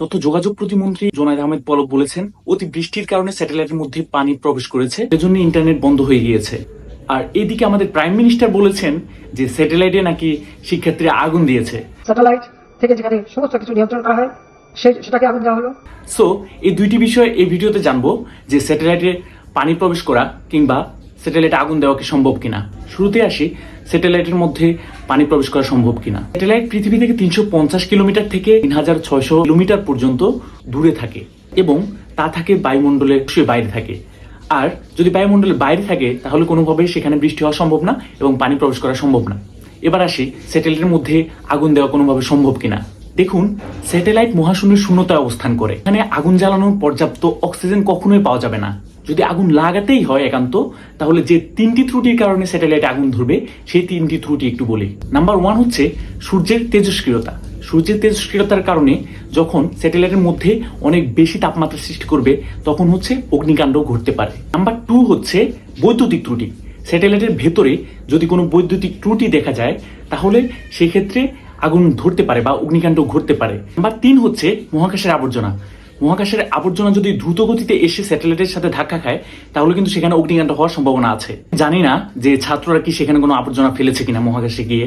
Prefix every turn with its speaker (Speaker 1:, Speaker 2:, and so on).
Speaker 1: তথ্য যোগাযোগ প্রতিমন্ত্রী জোনায়দ আহমেদ পলক বলেছেন অতি বৃষ্টির কারণে স্যাটেলাইটের মধ্যে পানি প্রবেশ করেছে সেজন্য ইন্টারনেট বন্ধ হয়ে গিয়েছে। আর এদিকে আমাদের প্রাইম মিনিস্টার বলেছেন যে স্যাটেলাইটে নাকি শিক্ষার্থীরা আগুন দিয়েছে।
Speaker 2: স্যাটেলাইট থেকে যেখানে সমস্ত কিছু নিয়ন্ত্রণ করা হয় সেটাকে আগুন দেওয়া হলো।
Speaker 1: সো এই দুইটি বিষয়ে এই ভিডিওতে জানব যে স্যাটেলাইটে পানি প্রবেশ করা কিংবা স্যাটেলাইটে আগুন দেওয়া কি সম্ভব কিনা? শুরুতে আসি স্যাটেলাইটের মধ্যে পানি প্রবেশ করা সম্ভব কিনা? স্যাটেলাইট পৃথিবী থেকে তিনশো পঞ্চাশ কিলোমিটার থেকে তিন হাজার ছয়শো কিলোমিটার পর্যন্ত দূরে থাকে এবং তা থাকে বায়ুমণ্ডলের, অবশ্যই বাইরে থাকে। আর যদি বায়ুমণ্ডলের বাইরে থাকে, তাহলে কোনোভাবেই সেখানে বৃষ্টি হওয়া সম্ভব না এবং পানি প্রবেশ করা সম্ভব না। এবার আসি স্যাটেলাইটের মধ্যে আগুন দেওয়া কোনোভাবে সম্ভব কিনা? দেখুন স্যাটেলাইট মহাশূন্যের শূন্যতায় অবস্থান করে। এখানে আগুন জ্বালানোর পর্যাপ্ত অক্সিজেন কখনোই পাওয়া যাবে না। যদি আগুন লাগাতেই হয় একান্ত, তাহলে যে তিনটি ত্রুটির কারণে স্যাটেলাইট আগুন ধরবে, সেই তিনটি ত্রুটি একটু বলি। নাম্বার ওয়ান হচ্ছে সূর্যের তেজস্ক্রিয়তা। সূর্যের তেজস্ক্রিয়তার কারণে যখন স্যাটেলাইটের মধ্যে অনেক বেশি তাপমাত্রা সৃষ্টি করবে, তখন হচ্ছে অগ্নিকাণ্ড ঘটতে পারে। নাম্বার টু হচ্ছে বৈদ্যুতিক ত্রুটি। স্যাটেলাইটের ভেতরে যদি কোনো বৈদ্যুতিক ত্রুটি দেখা যায়, তাহলে সেক্ষেত্রে আগুন ধরতে পারে বা অগ্নিকাণ্ড ঘটতে পারে। নাম্বার তিন হচ্ছে মহাকাশের আবর্জনা। মহাকাশের আবর্জনা যদি দ্রুত গতিতে এসে স্যাটেলাইটের সাথে ধাক্কা খায়, তাহলে কিন্তু সেখানে অগ্নিকাণ্ড হওয়ার সম্ভাবনা আছে। জানি না যে ছাত্ররা কি সেখানে কোনো আবর্জনা ফেলেছে কিনা মহাকাশে গিয়ে।